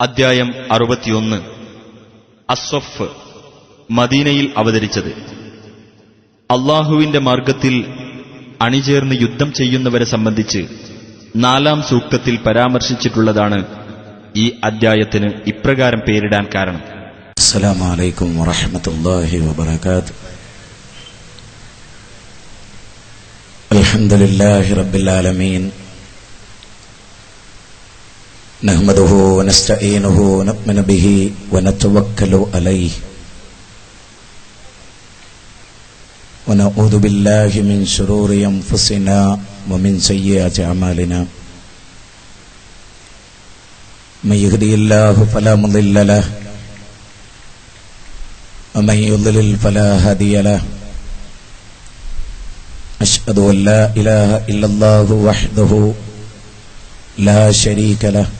അദ്ധ്യായം അറുപത്തിയൊന്ന്. അസ്വഫ് മദീനയിൽ അവതരിച്ചത്. അള്ളാഹുവിന്റെ മാർഗത്തിൽ അണിചേർന്ന് യുദ്ധം ചെയ്യുന്നവരെ സംബന്ധിച്ച് നാലാം സൂക്തത്തിൽ പരാമർശിച്ചിട്ടുള്ളതാണ് ഈ അദ്ധ്യായത്തിന് ഇപ്രകാരം പേരിടാൻ കാരണം. അസ്സലാമലൈക്കും വറഹമത്തല്ലാഹി വബർക്കാത്ത് അലഹമുല്ലാഹി റബ്ബിൽ ആലമീൻ. نحمده ونستعينه ونؤمن به ونتوكل عليه. ونعوذ بالله من شرور أنفسنا ومن سيئات أعمالنا. من يهدي الله فلا مضل له. ومن يضلل فلا هادي له. أشهد أن لا إله إلا الله وحده لا شريك له.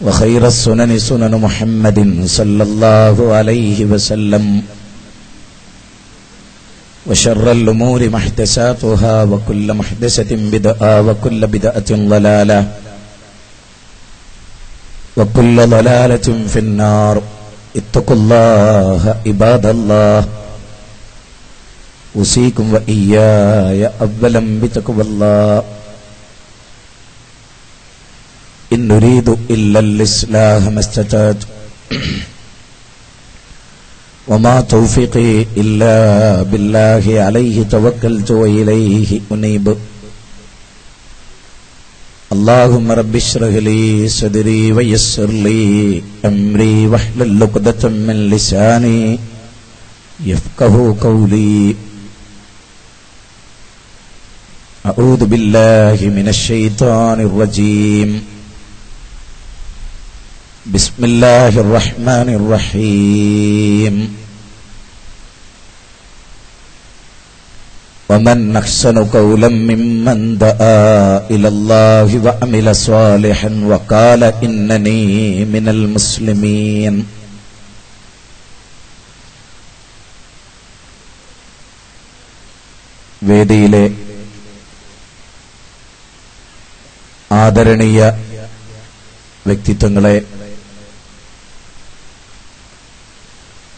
وخير السنن سنن محمد صلى الله عليه وسلم وشر الأمور محدثاتها وكل محدثة بدعة وكل بدعة ضلالة وكل ضلالة في النار. اتقوا الله عباد الله. أوصيكم وإياي أولا بتقوى الله. إن نريد إلا الإصلاح ما استطعت وما توفيقي إلا بالله عليه توكلت وإليه أنيب اللهم رب اشرح لي صدري ويسر لي أمري واحلل عقدة من لساني يفقه قولي أعوذ بالله من الشيطان الرجيم بسم الله الرحمن الرحيم ومن أحسن قولا ممن دعا إلى الله وعمل صالحا وقال إنني من المسلمين വേദിയിലെ ആദരണീയ വ്യക്തിത്വങ്ങളെ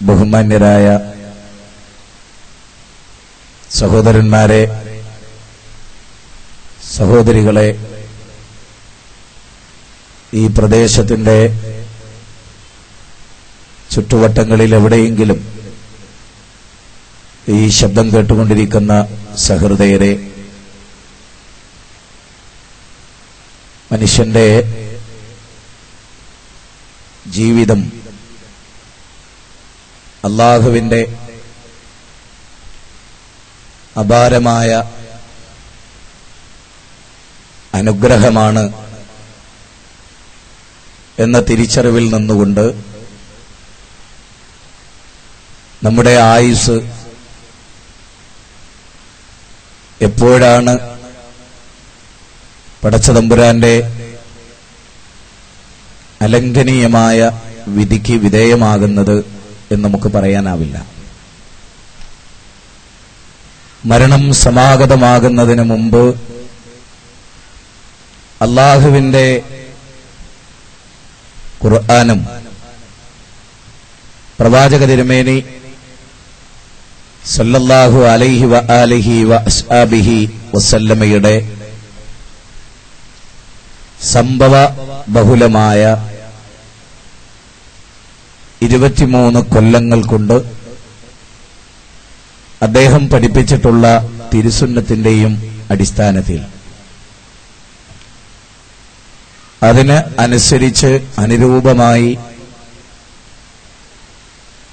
ബഹുമാന്യരായ സഹോദരന്മാരെ സഹോദരികളെ ഈ പ്രദേശത്തിന്റെ ചുറ്റുവട്ടങ്ങളിൽ എവിടെയെങ്കിലും ഈ ശബ്ദം കേട്ടുകൊണ്ടിരിക്കുന്ന സഹൃദയരെ മനുഷ്യന്റെ ജീവിതം അള്ളാഹുവിന്റെ അപാരമായ അനുഗ്രഹമാണ് എന്ന തിരിച്ചറിവിൽ നിന്നുകൊണ്ട് നമ്മുടെ ആയുസ് എപ്പോഴാണ് പടച്ചതമ്പുരാന്റെ അലംഘനീയമായ വിധിക്ക് വിധേയമാകുന്നത്? എന്ന് നമുക്ക് പറയാനാവില്ല. മരണം സമാഗതമാകുന്നതിന് മുമ്പ് അള്ളാഹുവിന്റെ ഖുർആാനും പ്രവാചക തിരുമേനി സല്ലല്ലാഹു അലൈഹി വ ആലിഹി വ വസല്ലമയുടെ സംഭവ ബഹുലമായ ഇരുപത്തിമൂന്ന് കൊല്ലങ്ങൾ കൊണ്ട് അദ്ദേഹം പഠിപ്പിച്ചിട്ടുള്ള തിരുസുന്നത്തിന്റെയും അടിസ്ഥാനത്തിൽ. അതിന് അനുസരിച്ച് അനുരൂപമായി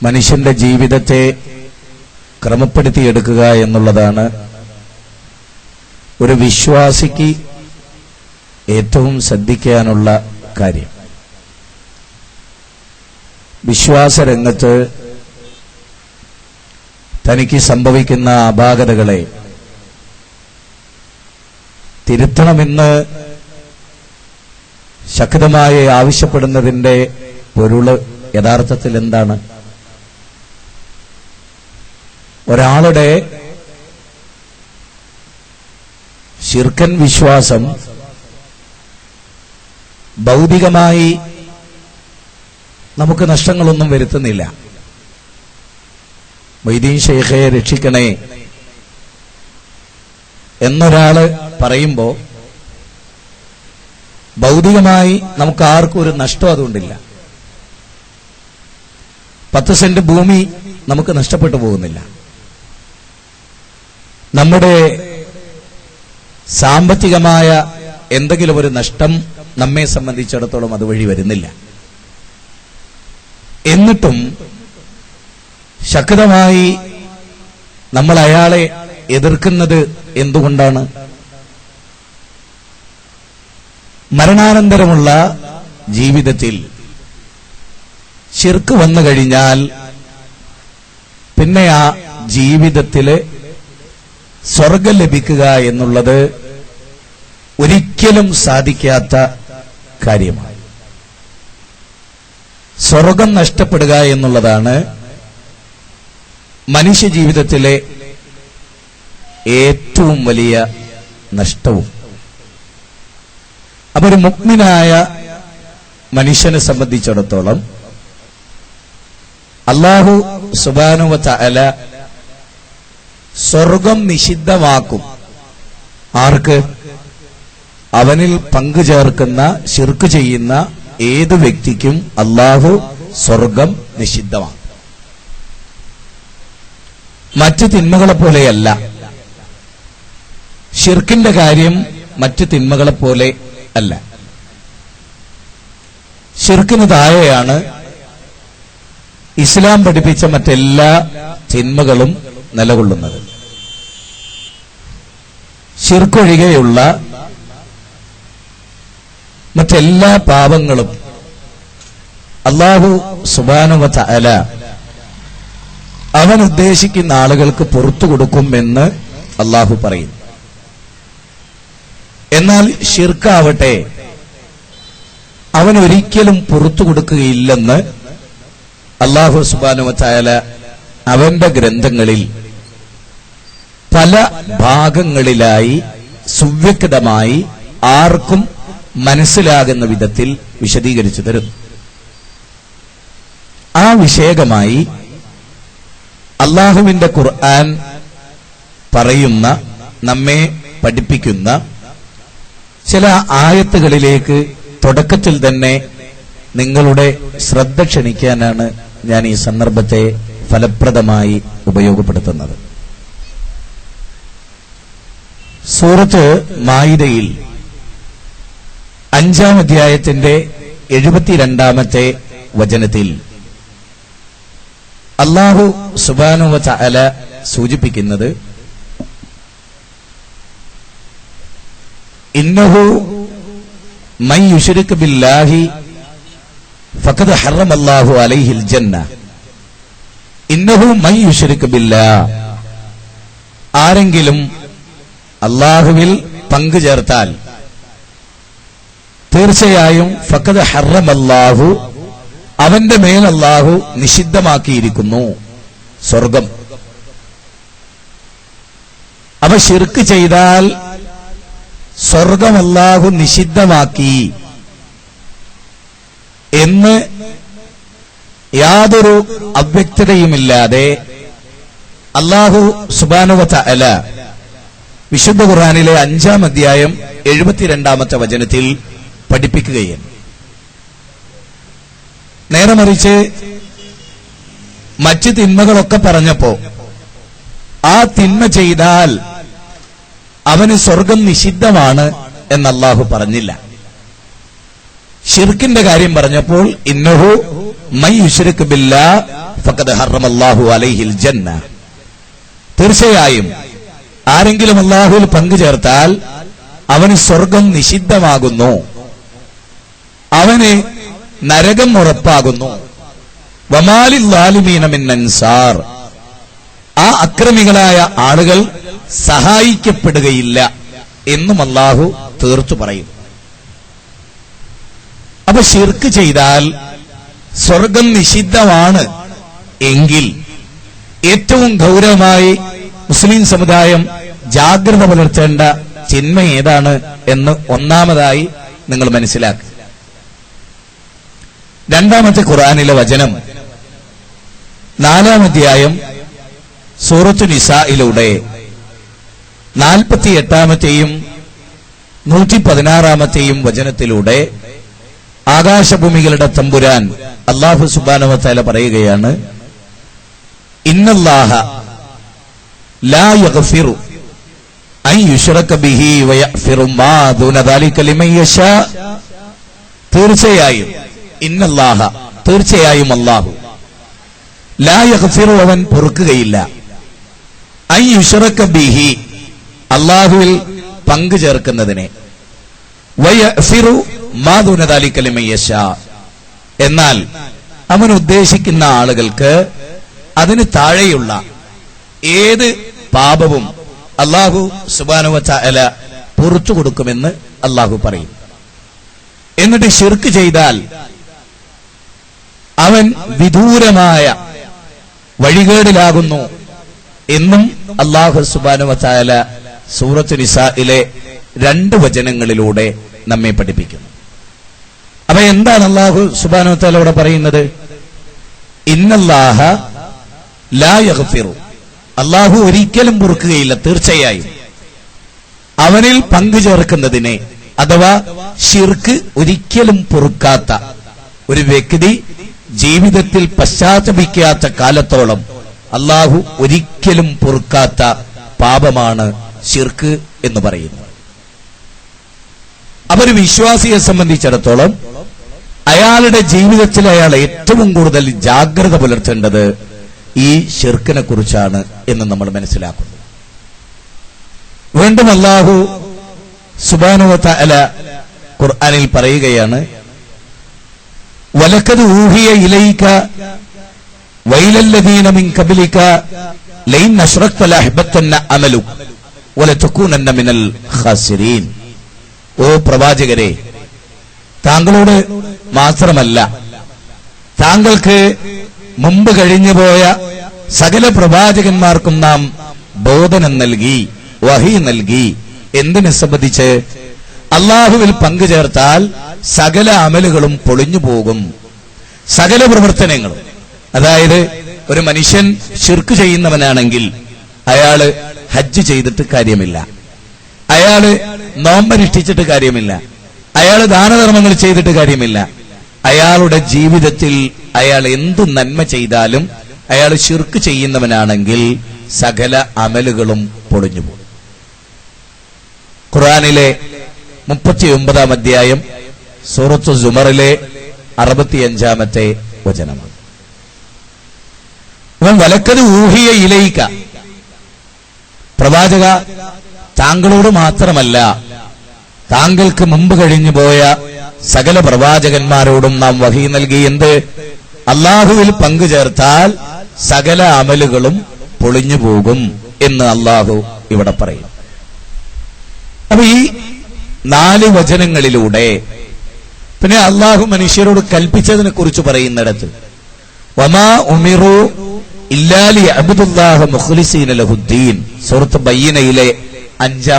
മനുഷ്യന്റെ ജീവിതത്തെ ക്രമപ്പെടുത്തിയെടുക്കുക എന്നുള്ളതാണ് ഒരു വിശ്വാസിക്ക് ഏറ്റവും ശ്രദ്ധിക്കാനുള്ള കാര്യം. വിശ്വാസരംഗത്ത് തനിക്ക് സംഭവിക്കുന്ന അപാകതകളെ തിരുത്തണമെന്ന് ശക്തമായി ആവശ്യപ്പെടുന്നതിന്റെ പൊരുൾ യഥാർത്ഥത്തിൽ എന്താണ്? ഒരാളുടെ ശിർക്കൻ വിശ്വാസം ഭൗതികമായി നമുക്ക് നഷ്ടങ്ങളൊന്നും വരുത്തുന്നില്ല. മൊയ്തീൻ ഷെയ്ഖയെ രക്ഷിക്കണേ. എന്നൊരാൾ പറയുമ്പോ ഭൗതികമായി നമുക്ക് ആർക്കും ഒരു നഷ്ടം അതുകൊണ്ടില്ല. പത്ത് സെന്റ് ഭൂമി നമുക്ക് നഷ്ടപ്പെട്ടു പോകുന്നില്ല. നമ്മുടെ സാമ്പത്തികമായ എന്തെങ്കിലും ഒരു നഷ്ടം നമ്മെ സംബന്ധിച്ചിടത്തോളം അതുവഴി വരുന്നില്ല. എന്നിട്ടും ശക്തമായി നമ്മൾ അയാളെ എതിർക്കുന്നത് എന്തുകൊണ്ടാണ്? മരണാനന്തരമുള്ള ജീവിതത്തിൽ ശിർക്ക് വന്നു കഴിഞ്ഞാൽ പിന്നെ ആ ജീവിതത്തിൽ സ്വർഗം ലഭിക്കുക എന്നുള്ളത് ഒരിക്കലും സാധിക്കാത്ത കാര്യമാണ്. സ്വർഗം നഷ്ടപ്പെടുക എന്നുള്ളതാണ് മനുഷ്യ ജീവിതത്തിലെ ഏറ്റവും വലിയ നഷ്ടവും. അപ്പൊ ഒരു മുക്മിനായ മനുഷ്യനെ സംബന്ധിച്ചിടത്തോളം അള്ളാഹു സുബാനുവത്ത അല സ്വർഗം നിഷിദ്ധമാക്കും. ആർക്ക്? അവനിൽ പങ്കു ചേർക്കുന്ന ശിർക്ക് ചെയ്യുന്ന ഏത് വ്യക്തിക്കും അള്ളാഹു സ്വർഗം നിഷിദ്ധമാണ്. മറ്റു തിന്മകളെ പോലെയല്ല. ഷിർക്കിന്റെ കാര്യം മറ്റു തിന്മകളെ പോലെ അല്ല. ഷിർക്കിന് താഴെയാണ് ഇസ്ലാം പഠിപ്പിച്ച മറ്റെല്ലാ തിന്മകളും നിലകൊള്ളുന്നത്. ഷിർക്കൊഴികെയുള്ള മറ്റെല്ലാ പാപങ്ങളും അള്ളാഹു സുബാനുവത്ത അല അവൻ ഉദ്ദേശിക്കുന്ന ആളുകൾക്ക് പുറത്തു കൊടുക്കുമെന്ന് അള്ളാഹു പറയും. എന്നാൽ ഷിർക്കാവട്ടെ അവൻ ഒരിക്കലും പുറത്തു കൊടുക്കുകയില്ലെന്ന് അള്ളാഹു സുബാനുവത്തായാല അവന്റെ ഗ്രന്ഥങ്ങളിൽ പല ഭാഗങ്ങളിലായി സുവ്യക്തമായി ആർക്കും മനസ്സിലാകുന്ന വിധത്തിൽ വിശദീകരിച്ചു തരുന്നു. ആ വിഷയകമായി അള്ളാഹുവിന്റെ ഖുർആൻ പറയുന്ന നമ്മെ പഠിപ്പിക്കുന്ന ചില ആയത്തുകളിലേക്ക് തുടക്കത്തിൽ തന്നെ നിങ്ങളുടെ ശ്രദ്ധ ക്ഷണിക്കാനാണ് ഞാൻ ഈ സന്ദർഭത്തെ ഫലപ്രദമായി ഉപയോഗപ്പെടുത്തുന്നത്. സൂറത്ത് മായിദയിൽ അഞ്ചാം അധ്യായത്തിന്റെ എഴുപത്തിരണ്ടാമത്തെ വചനത്തിൽ അള്ളാഹു സുബാനുവ അല സൂചിപ്പിക്കുന്നത് ഇന്നഹു മൈ യുശ്രിക് ബില്ലാഹി ഫഖദ് ഹറമല്ലാഹു അലൈഹിൽ ജന്ന. ഇന്നഹു മൈ യുശ്രിക് ബില്ലാ. ആരെങ്കിലും അള്ളാഹുവിൽ പങ്കു ചേർത്താൽ തീർച്ചയായും ഫഖദ് ഹറമല്ലാഹു അവന്റെ മേൽ അല്ലാഹു നിഷിദ്ധമാക്കിയിരിക്കുന്നു. സ്വർഗം. അവ ശിർക്ക് ചെയ്താൽ സ്വർഗം അല്ലാഹു നിഷിദ്ധമാക്കി എന്ന് യാതൊരു അവ്യക്തതയുമില്ലാതെ അല്ലാഹു സുബാനുവത്ത അല വിശുദ്ധ ഖുർആാനിലെ അഞ്ചാം അധ്യായം എഴുപത്തിരണ്ടാമത്തെ വചനത്തിൽ പഠിപ്പിക്കുകയാണ് നേരെ മറിച്ച് മറ്റ് തിന്മകളൊക്കെ പറഞ്ഞപ്പോ ആ തിന്മ ചെയ്താൽ അവന് സ്വർഗം നിഷിദ്ധമാണ് എന്ന് പറഞ്ഞില്ല. ഷിർക്കിന്റെ കാര്യം പറഞ്ഞപ്പോൾ ഇന്നഹു മൈ ബില്ല ബില്ലാ ഫഖദ് ഹറമല്ലാഹു അലൈഹിൽ ജന്ന. തീർച്ചയായും ആരെങ്കിലും അള്ളാഹുവിൽ പങ്കുചേർത്താൽ അവന് സ്വർഗം നിഷിദ്ധമാകുന്നു. അവന് നരകം ഉറപ്പാകുന്നു. വമാലി ലാലിമീനമിന്നൻസാർ ആ അക്രമികളായ ആളുകൾ സഹായിക്കപ്പെടുകയില്ല എന്നും അള്ളാഹു തീർത്തു പറയും അപ്പൊ ഷിർക്ക് ചെയ്താൽ സ്വർഗം നിഷിദ്ധമാണ് എങ്കിൽ ഏറ്റവും ഗൗരവമായി മുസ്ലിം സമുദായം ജാഗ്രത പുലർത്തേണ്ട ചിന്മ ഏതാണ് എന്ന് ഒന്നാമതായി നിങ്ങൾ മനസ്സിലാക്കുക. രണ്ടാമത്തെ ഖുറാനിലെ വചനം നാലാം അധ്യായം സൂറത്തു നിസായിലൂടെ നാൽപ്പത്തി എട്ടാമത്തെയും നൂറ്റി പതിനാറാമത്തെയും വചനത്തിലൂടെ ആകാശഭൂമികളുടെ തമ്പുരാൻ അള്ളാഹു സുബാനവത്താല പറയുകയാണ് ഇന്നല്ലാഹ ലാ യഗ്ഫിറു ബിഹി മാ യശാ. തീർച്ചയായും ഇന്നല്ലാഹ തീർച്ചയായും അള്ളാഹു ലാ യഗ്ഫിറു അവൻ പൊറുക്കുകയില്ല. ഐ യുശറക ബിഹി അല്ലാഹുവിൽ പങ്കു ചേർക്കുന്നതിനെ. ലിമൻ യശാ. എന്നാൽ അവൻ ഉദ്ദേശിക്കുന്ന ആളുകൾക്ക് അതിന് താഴെയുള്ള ഏത് പാപവും അള്ളാഹു വ തആല പുറത്തു കൊടുക്കുമെന്ന് അള്ളാഹു പറയും. എന്നിട്ട് ഷിർക്ക് ചെയ്താൽ അവൻ വിദൂരമായ വഴികേടിലാകുന്നു എന്നും അള്ളാഹു സുബാനുവച്ചാല സൂറത്ത് നിസായിലെ രണ്ട് വചനങ്ങളിലൂടെ നമ്മെ പഠിപ്പിക്കുന്നു. അപ്പൊ എന്താണ് അള്ളാഹു സുബാനുവത്താല ഇവിടെ പറയുന്നത്? ഇന്നല്ലാഹ ലാ യഗ്ഫിറു. അള്ളാഹു ഒരിക്കലും പൊറുക്കുകയില്ല തീർച്ചയായും. അവനിൽ പങ്കു ചേർക്കുന്നതിനെ അഥവാ ഷിർക്ക് ഒരിക്കലും പൊറുക്കാത്ത ഒരു വ്യക്തി ജീവിതത്തിൽ പശ്ചാത്തപിക്കാത്ത കാലത്തോളം അള്ളാഹു ഒരിക്കലും പൊറുക്കാത്ത പാപമാണ് ഷിർക്ക് എന്ന് പറയുന്നത് അവർ വിശ്വാസിയെ സംബന്ധിച്ചിടത്തോളം അയാളുടെ ജീവിതത്തിൽ അയാൾ ഏറ്റവും കൂടുതൽ ജാഗ്രത പുലർത്തേണ്ടത് ഈ ഷിർക്കിനെ കുറിച്ചാണ് എന്ന് നമ്മൾ മനസ്സിലാക്കുന്നു. വീണ്ടും അള്ളാഹു സുബാനുവത്ത അല ഖുർആനിൽ പറയുകയാണ് വലക്കത് ഊഹിയ ഇലയിക്ക വൈലല്ലദീന മിൻ കബിലിക ലൈൻ അഷ്റക്ത ലഹബത്തന്ന അമലു വലതകൂനന്ന മിനൽ ഖാസിരീൻ. ഓ പ്രവാചകരെ താങ്കളോട് മാത്രമല്ല താങ്കൾക്ക് മുമ്പ് കഴിഞ്ഞുപോയ സകല പ്രവാചകന്മാർക്കും നാം ബോധനം നൽകി വഹി നൽകി എന്തിനെ സംബന്ധിച്ച് അള്ളാഹുവിൽ പങ്കുചേർത്താൽ സകല അമലുകളും പൊളിഞ്ഞു പോകും. സകല പ്രവർത്തനങ്ങളും. അതായത് ഒരു മനുഷ്യൻ ഷിർക്ക് ചെയ്യുന്നവനാണെങ്കിൽ അയാൾ ഹജ്ജ് ചെയ്തിട്ട് കാര്യമില്ല. അയാൾ നോമ്പനുഷ്ഠിച്ചിട്ട് കാര്യമില്ല. അയാൾ ദാനധർമ്മങ്ങൾ ചെയ്തിട്ട് കാര്യമില്ല. അയാളുടെ ജീവിതത്തിൽ അയാൾ എന്തു നന്മ ചെയ്താലും അയാൾ ശിർക്ക് ചെയ്യുന്നവനാണെങ്കിൽ സകല അമലുകളും പൊളിഞ്ഞു പോകും. ഖുറാനിലെ മുപ്പത്തിയൊമ്പതാം അധ്യായം സൂറത്ത് സുമറിലെ അറുപത്തിയഞ്ചാമത്തെ വചനമാണ് വലക്കത് ഊഹിയ ഇലയിക്ക പ്രവാചക താങ്കളോട് മാത്രമല്ല താങ്കൾക്ക് മുമ്പ് കഴിഞ്ഞു പോയ സകല പ്രവാചകന്മാരോടും നാം വഹി നൽകി എന്ത് അള്ളാഹുവിൽ പങ്കുചേർത്താൽ സകല അമലുകളും പൊളിഞ്ഞു പോകും എന്ന് അള്ളാഹു ഇവിടെ പറയും. അപ്പൊ ഈ നാല് വചനങ്ങളിലൂടെ. പിന്നെ അള്ളാഹു മനുഷ്യരോട് കൽപ്പിച്ചതിനെ കുറിച്ച് പറയുന്നിടത്ത്. വമാ ഉമിറു ഇല്ലാലി അബുദുല്ലാഹ് മുഖ്ലിസീൻ അലഹുദ്ദീൻ സുഹൃത്ത് ബയ്യനയിലെ അഞ്ചാം